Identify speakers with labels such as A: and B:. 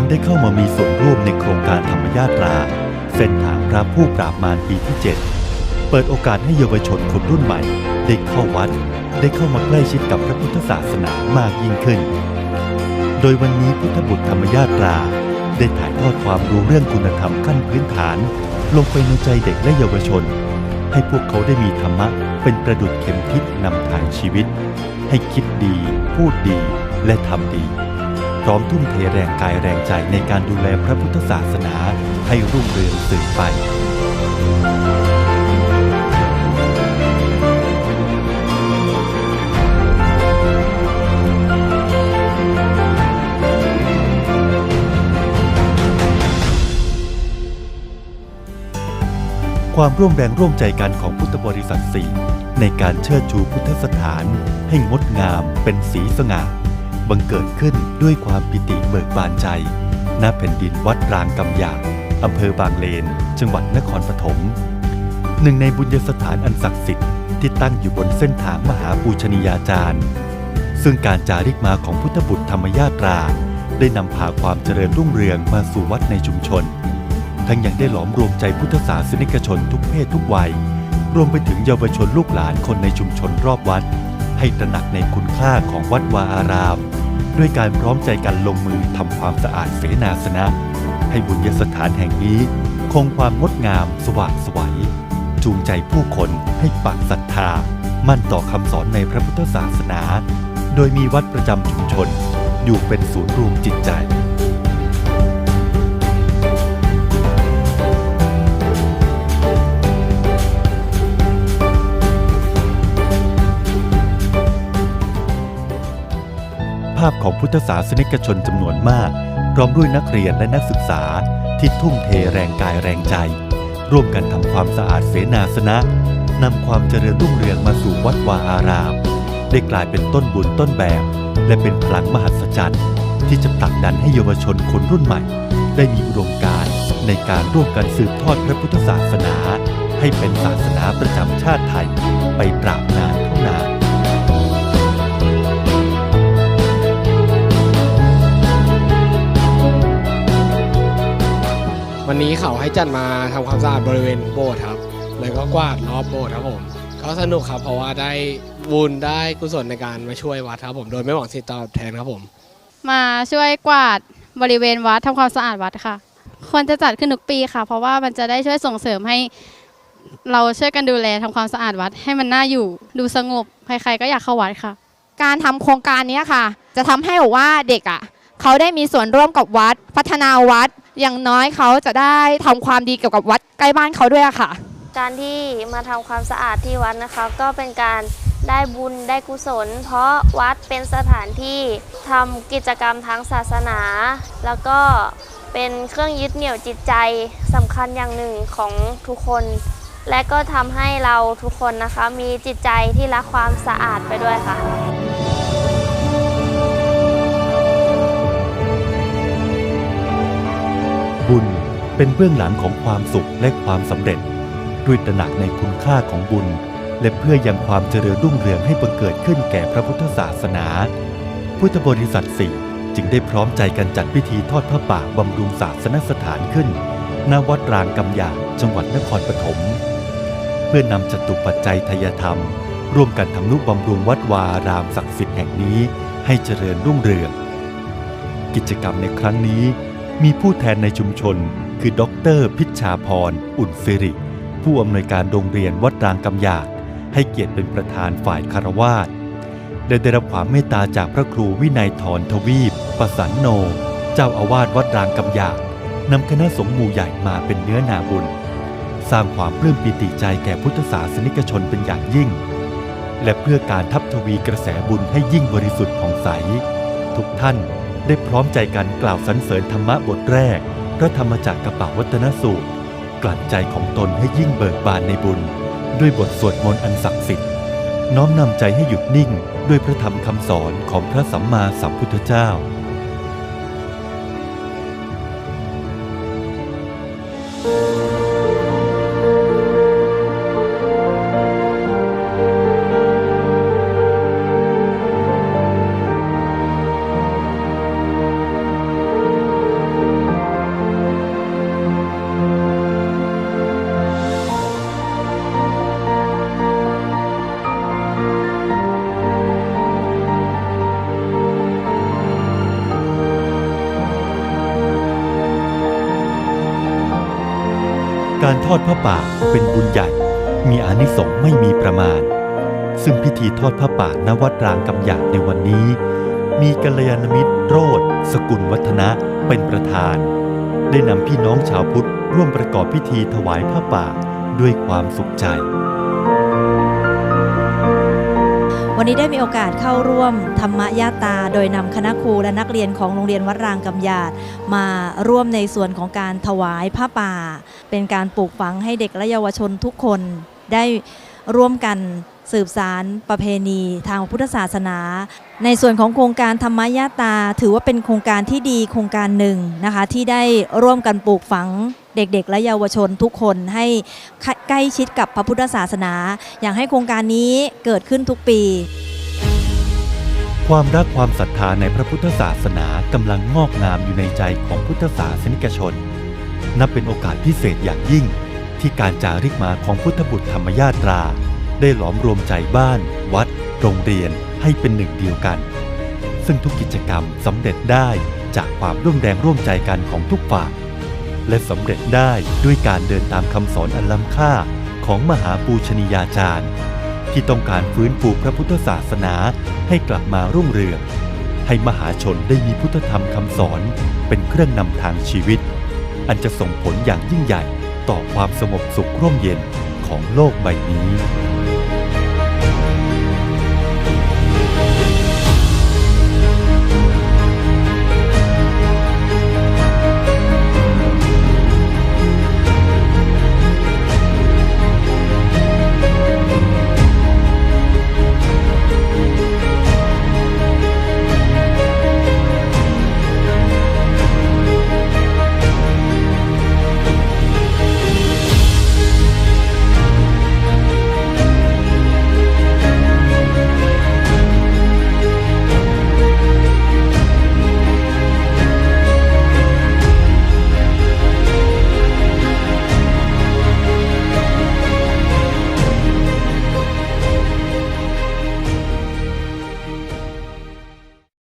A: การได้เข้ามามีส่วนร่วมในโครงการธรรมญาตรา เส้นทางพระผู้ปราบมารปีที่ 7 เปิดโอกาสให้เยาวชนคนรุ่นใหม่ ได้เข้าวัด ได้เข้ามาใกล้ชิดกับพระพุทธศาสนามากยิ่งขึ้น โดยวันนี้พุทธบุตรธรรมญาตรา ได้ถ่ายทอดความรู้เรื่องคุณธรรมขั้นพื้นฐาน ลงไปในใจเด็กและเยาวชน ให้พวกเขาได้มีธรรมะเป็นประดุจเข็มทิศนำทางชีวิต ให้คิดดี พูดดี และทำดี พร้อมทุ่มเทแรงกายแรงใจในการดูแลพระพุทธศาสนาให้รุ่งเรืองสืบไปความร่วมแรงร่วมใจกันของพุทธบริษัทสี่ในการเชิดชูพุทธสถานให้งดงามเป็นสีสง่า บังเกิดขึ้นด้วยความปิติเบิกบานใจณแผ่นดินวัดรางกำยางอำเภอบางเลน จังหวัดนครปฐมหนึ่งในบุญญสถานอันศักดิ์สิทธิ์ที่ตั้งอยู่บนเส้นทางมหาปูชนียาจารย์ ซึ่งการจาริกมาของพุทธบุตรธรรมญาตรา ได้นำพาความเจริญรุ่งเรืองมาสู่วัดในชุมชน ทั้งยังได้หลอมรวมใจพุทธศาสนิกชนทุกเพศทุกวัย รวมไปถึงเยาวชนลูกหลานคนในชุมชนรอบวัด ให้ตระหนักในคุณค่าของวัดวาอาราม ด้วยการพร้อมใจกันลงมือทำความสะอาดเสนาสนะ ให้บุญยสถานแห่งนี้ คงความงดงามสว่างสวยจูงใจผู้คนให้ปักศรัทธา มั่นต่อคำสอนในพระพุทธศาสนา โดยมีวัดประจำชุมชน อยู่เป็นศูนย์รวมจิตใจ ภาพของพุทธศาสนิกชนจำนวนมาก พร้อมด้วยนักเรียนและนักศึกษาที่ทุ่มเทแรงกายแรงใจ ร่วมกันทำความสะอาดเสนาสนะนำความเจริญรุ่งเรืองมาสู่วัดวาอาราม ได้กลายเป็นต้นบุญต้นแบบ และเป็นพลังมหัศจรรย์ที่จะผลักดันให้เยาวชนคนรุ่นใหม่ ได้มีอุดมการณ์ในการร่วมกันสืบทอดพระพุทธศาสนา ให้เป็นศาสนาประจำชาติไทยไปตราบนานเท่านาน
B: วันนี้เขาให้จัดมาทำความสะอาดบริเวณโบสถ์ครับ แล้วก็กวาดรอบโบสถ์ครับผม ก็สนุกครับเพราะว่าได้บุญได้กุศลในการมาช่วยวัดครับผม โดยไม่หวังสิ่งตอบแทนครับผม
C: มาช่วยกวาดบริเวณวัดทำความสะอาดวัดค่ะ ควรจะจัดขึ้นทุกปีค่ะ เพราะว่ามันจะได้ช่วยส่งเสริมให้เราช่วยกันดูแลทำความสะอาดวัด ให้มันน่าอยู่ดูสงบใครๆก็อยากเข้าวัดค่ะ
D: การทำโครงการเนี้ยค่ะ จะทำให้แบบว่าเด็กอะเขาได้มีส่วนร่วมกับวัด พัฒนาวัด อย่างน้อยเขาจะได้ทำความดีเกี่ยวกับวัดใกล้บ้านเขาด้วยอะค่ะ
E: การที่มาทำความสะอาดที่วัดนะคะ ก็เป็นการได้บุญได้กุศล เพราะวัดเป็นสถานที่ทำกิจกรรมทางศาสนา แล้วก็เป็นเครื่องยึดเหนี่ยวจิตใจสำคัญอย่างหนึ่งของทุกคน และก็ทำให้เราทุกคนนะคะ มีจิตใจที่รักความสะอาดไปด้วยค่ะ
A: เป็นเบื้องหลังของความสุขและความสำเร็จ ด้วยตระหนักในคุณค่าของบุญ และเพื่อยังความเจริญรุ่งเรืองให้บังเกิดขึ้นแก่พระพุทธศาสนา พุทธบริษัทสี่จึงได้พร้อมใจกันจัดพิธีทอดพระป่าบำรุงศาสนสถานขึ้นณวัดรางกำยาจังหวัดนครปฐมเพื่อนำจตุปัจจัยทายธรรม ร่วมกันทำนุบำรุงวัดวาอารามศักดิ์สิทธิ์แห่งนี้ให้เจริญรุ่งเรือง กิจกรรมในครั้งนี้ มีผู้แทนในชุมชน คือดรพิชชาพร อุ่นสิริ ผู้อำนวยการโรงเรียนวัดรางกำยาก ให้เกียรติเป็นประธานฝ่ายคารวาสและได้รับความเมตตาจากพระครูวินัยทรทวีป ประสันโน เจ้าอาวาสวัดรางกำยากนำคณะสงฆ์หมู่ใหญ่มาเป็นเนื้อนาบุญ สร้างความปลื้มปิติใจแก่พุทธศาสนิกชนเป็นอย่างยิ่ง และเพื่อการทับทวีกระแสบุญให้ยิ่งบริสุทธิ์ผ่องใส ทุกท่าน ได้พร้อมใจกันกล่าวสรรเสริญธรรมะบทแรก พระธรรมจักรกระเป๋าวัฒนสูตร กลั่นใจของตนให้ยิ่งเบิกบานในบุญ ด้วยบทสวดมนต์อันศักดิ์สิทธิ์ น้อมนำใจให้หยุดนิ่ง ด้วยพระธรรมคำสอนของพระสัมมาสัมพุทธเจ้า การทอดผ้าป่าเป็นบุญใหญ่ มีอานิสงส์ไม่มีประมาณ ซึ่งพิธีทอดผ้าป่าณวัดรางกำหยาดในวันนี้ มีกัลยาณมิตรโรดสกุลวัฒนะเป็นประธาน ได้นำพี่น้องชาวพุทธร่วมประกอบพิธีถวายผ้าป่าด้วยความสุขใจ
F: วันนี้ได้มีโอกาสเข้าร่วมธรรมยาตา โดยนำคณะครูและนักเรียนของโรงเรียนวัดรางกำยาดมาร่วมในส่วนของการถวายผ้าป่า เป็นการปลูกฝังให้เด็กและเยาวชนทุกคนได้ร่วมกันสืบสารประเพณีทางพุทธศาสนา ในส่วนของโครงการธรรมยาตา ถือว่าเป็นโครงการที่ดีโครงการหนึ่งนะคะที่ได้ร่วมกันปลูกฝัง เด็กๆ และเยาวชนทุกคนให้ใกล้ชิดกับพระพุทธศาสนา อยากให้โครงการนี้เกิดขึ้นทุกปี
A: ความรักความศรัทธาในพระพุทธศาสนากำลังงอกงามอยู่ในใจของพุทธศาสนิกชน นับเป็นโอกาสพิเศษอย่างยิ่ง ที่การจาริกมาของพุทธบุตรธรรมยาตรา ได้หลอมรวมใจบ้าน วัด โรงเรียนให้เป็นหนึ่งเดียวกัน ซึ่งทุกกิจกรรมสำเร็จได้จากความร่วมแรงร่วมใจกันของทุกฝ่าย และสำเร็จได้ด้วยการเดินตามคำสอนอันล้ำค่าของมหาปูชนียาจารย์ ที่ต้องการฟื้นฟูพระพุทธศาสนาให้กลับมารุ่งเรือง ให้มหาชนได้มีพุทธธรรมคำสอนเป็นเครื่องนำทางชีวิต อันจะส่งผลอย่างยิ่งใหญ่ต่อความสงบสุขร่มเย็นของโลกใบนี้